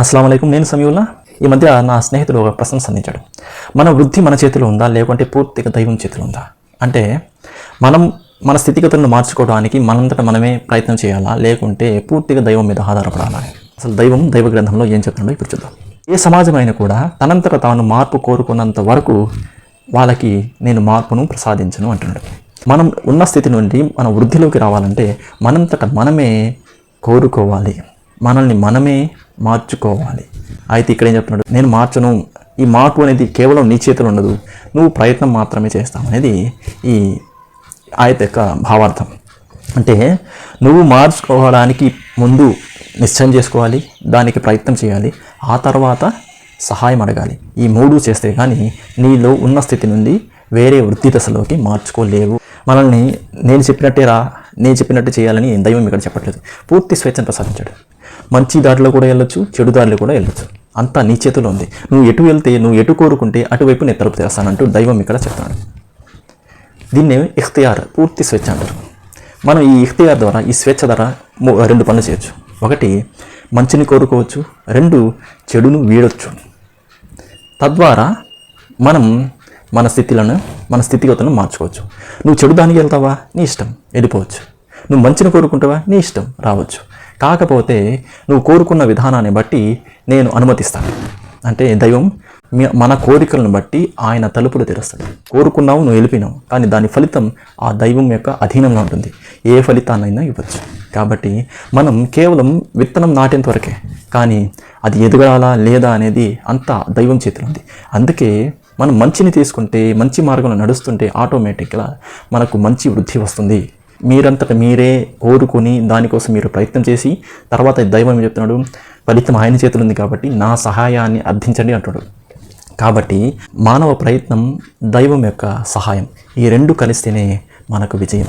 అస్సలం అయికం నేను సమీవుల్లా ఈ మధ్య నా స్నేహితుడు ఒక ప్రశ్న సంధించాడు. మన వృద్ధి మన చేతిలో ఉందా? లేకుంటే పూర్తిగా దైవం చేతిలో ఉందా? అంటే మనం మన స్థితిగతులను మార్చుకోవడానికి మనంతట మనమే ప్రయత్నం చేయాలా? లేకుంటే పూర్తిగా దైవం మీద ఆధారపడాలా? అసలు దైవం దైవ గ్రంథంలో ఏం చెప్తున్నాడో ఇప్పుడు చూద్దాం. ఏ సమాజమైనా కూడా తనంతట తాను మార్పు కోరుకున్నంత వరకు వాళ్ళకి నేను మార్పును ప్రసాదించను అంటున్నాడు. మనం ఉన్న స్థితి నుండి మన వృద్ధిలోకి రావాలంటే మనంతట మనమే కోరుకోవాలి. మనల్ని మనమే మార్చుకోవాలి. అయితే ఇక్కడ ఏం చెప్తున్నాడు? నేను మార్చను. ఈ మార్పు అనేది కేవలం నీ చేతిలో ఉండదు. నువ్వు ప్రయత్నం మాత్రమే చేస్తావు అనేది ఈ ఆయత యొక్క భావార్థం. అంటే నువ్వు మార్చుకోవడానికి ముందు నిశ్చయం చేసుకోవాలి దానికి ప్రయత్నం చేయాలి ఆ తర్వాత సహాయం అడగాలి. ఈ మూడు చేస్తే కానీ నీలో ఉన్న స్థితి నుండి వేరే వృత్తి దశలోకి మార్చుకోలేవు. మనల్ని నేను చెప్పినట్టే రా నేను చెప్పినట్టు చేయాలని దైవం ఇక్కడ చెప్పట్లేదు. పూర్తి స్వేచ్ఛను ప్రసాదించాడు. మంచి దారిలో కూడా వెళ్ళొచ్చు చెడు దారిలో కూడా వెళ్ళొచ్చు. అంతా నీ చేతిలో ఉంది. నువ్వు ఎటు వెళ్తే నువ్వు ఎటు కోరుకుంటే అటువైపు నేను తలుపు తెస్తానంటూ దైవం ఇక్కడ చెప్తున్నాడు. దీన్ని ఇఖ్తియార్ పూర్తి స్వేచ్ఛ అంటారు. మనం ఈ ఇఖ్తియార్ ద్వారా ఈ స్వేచ్ఛ ద్వారా రెండు పనులు చేయొచ్చు. ఒకటి మంచిని కోరుకోవచ్చు. రెండు చెడును వీడొచ్చు. తద్వారా మనం మన స్థితిలను మన స్థితిగతులను మార్చుకోవచ్చు. నువ్వు చెడు దానికి వెళ్తావా? నీ ఇష్టం. వెళ్ళిపోవచ్చు. నువ్వు మంచిని కోరుకుంటావా? నీ ఇష్టం. రావచ్చు. కాకపోతే నువ్వు కోరుకున్న విధానాన్ని బట్టి నేను అనుమతిస్తాను. అంటే దైవం మన కోరికలను బట్టి ఆయన తలుపులు తెరుస్తాడు. కోరుకున్నావు నువ్వు వెళ్ళిపోయినావు. కానీ దాని ఫలితం ఆ దైవం యొక్క అధీనంలో ఉంటుంది. ఏ ఫలితాన్నైనా ఇవ్వచ్చు. కాబట్టి మనం కేవలం విత్తనం నాటేంత వరకే. కానీ అది ఎదగాలా లేదా అనేది అంతా దైవం చేతిలో ఉంది. అందుకే మనం మంచిని తీసుకుంటే మంచి మార్గంలో నడుస్తుంటే ఆటోమేటిక్గా మనకు మంచి వృద్ధి వస్తుంది. మీరంతట మీరే కోరుకొని దానికోసం మీరు ప్రయత్నం చేసి తర్వాత దైవం చెప్తున్నాడు? ఫలితం ఆయన చేతులు ఉంది కాబట్టి నా సహాయాన్ని అర్థించండి అంటున్నాడు కాబట్టి మానవ ప్రయత్నం దైవం యొక్క సహాయం. ఈ రెండు కలిస్తేనే మనకు విజయం.